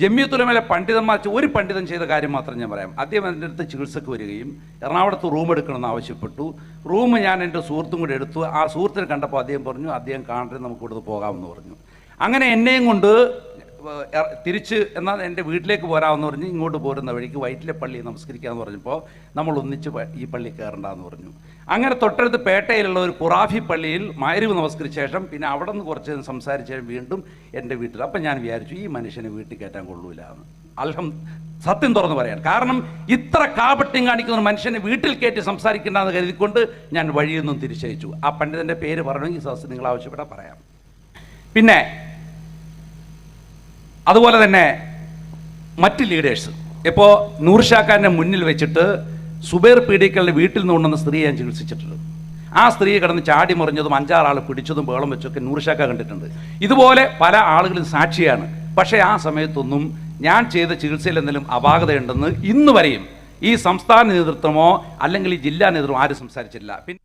ജമ്മിയത്തുലമയിലെ പണ്ഡിതന്മാർ ഒരു പണ്ഡിതൻ ചെയ്ത കാര്യം മാത്രം ഞാൻ പറയാം. അദ്ദേഹം എന്റെ അടുത്ത് ചികിത്സക്ക് വരികയും എറണാകുളത്ത് റൂം എടുക്കണമെന്ന് ആവശ്യപ്പെട്ടു റൂം ഞാൻ എന്റെ സുഹൃത്തും കൂടെ എടുത്തു. ആ സുഹൃത്തിനെ കണ്ടപ്പോൾ അദ്ദേഹം പറഞ്ഞു അദ്ദേഹം കാണരുത് നമുക്ക് ഇവിടുന്ന് പോകാമെന്ന് പറഞ്ഞു. അങ്ങനെ എന്നെയും കൊണ്ട് തിരിച്ച് എന്നാൽ എന്റെ വീട്ടിലേക്ക് പോരാമെന്ന് പറഞ്ഞ് ഇങ്ങോട്ട് പോരുന്ന വഴിക്ക് വൈറ്റിലെ പള്ളി നമസ്കരിക്കാമെന്ന് പറഞ്ഞപ്പോൾ നമ്മൾ ഒന്നിച്ച് ഈ പള്ളി കയറണ്ടെന്ന് പറഞ്ഞു. അങ്ങനെ തൊട്ടടുത്ത് പേട്ടയിലുള്ള ഒരു ഖുറാഫി പള്ളിയിൽ മാരിവ് നമസ്കരിച്ച ശേഷം പിന്നെ അവിടെ നിന്ന് കുറച്ച് സംസാരിച്ച വീണ്ടും എന്റെ വീട്ടിൽ അപ്പം ഞാൻ വിചാരിച്ചു ഈ മനുഷ്യനെ വീട്ടിൽ കയറ്റാൻ കൊള്ളൂല എന്ന്. അൽഹം സത്യം തുറന്ന് പറയാൻ. കാരണം ഇത്ര കാപട്യം കാണിക്കുന്ന ഒരു മനുഷ്യനെ വീട്ടിൽ കയറ്റി സംസാരിക്കേണ്ടെന്ന് കരുതിക്കൊണ്ട് ഞാൻ വഴിയൊന്നും തിരിച്ചയച്ചു. ആ പണ്ഡിതന്റെ പേര് പറയണമെങ്കിൽ സദസ് നിങ്ങൾ ആവശ്യപ്പെട്ടാൽ പറയാം. പിന്നെ അതുപോലെ തന്നെ മറ്റ് ലീഡേഴ്സ് ഇപ്പോൾ നൂർഷാക്കാരന്റെ മുന്നിൽ വെച്ചിട്ട് സുബേർ പീഡിക്കലിന്റെ വീട്ടിൽ നിന്ന് കൊണ്ടുവന്ന സ്ത്രീയെ ഞാൻ ചികിത്സിച്ചിട്ടുണ്ട്. ആ സ്ത്രീയെ കിടന്ന് ചാടി മറിഞ്ഞതും അഞ്ചാറാൾ പിടിച്ചതും ബേളം വെച്ചൊക്കെ നൂർഷാക്ക കണ്ടിട്ടുണ്ട്. ഇതുപോലെ പല ആളുകളും സാക്ഷിയാണ്. പക്ഷേ ആ സമയത്തൊന്നും ഞാൻ ചെയ്ത ചികിത്സയിൽ എന്തെങ്കിലും അപാകതയുണ്ടെന്ന് ഇന്ന് വരെയും ഈ സംസ്ഥാന നേതൃത്വമോ അല്ലെങ്കിൽ ഈ ജില്ലാ നേതൃത്വമോ ആരും സംസാരിച്ചില്ല പിന്നെ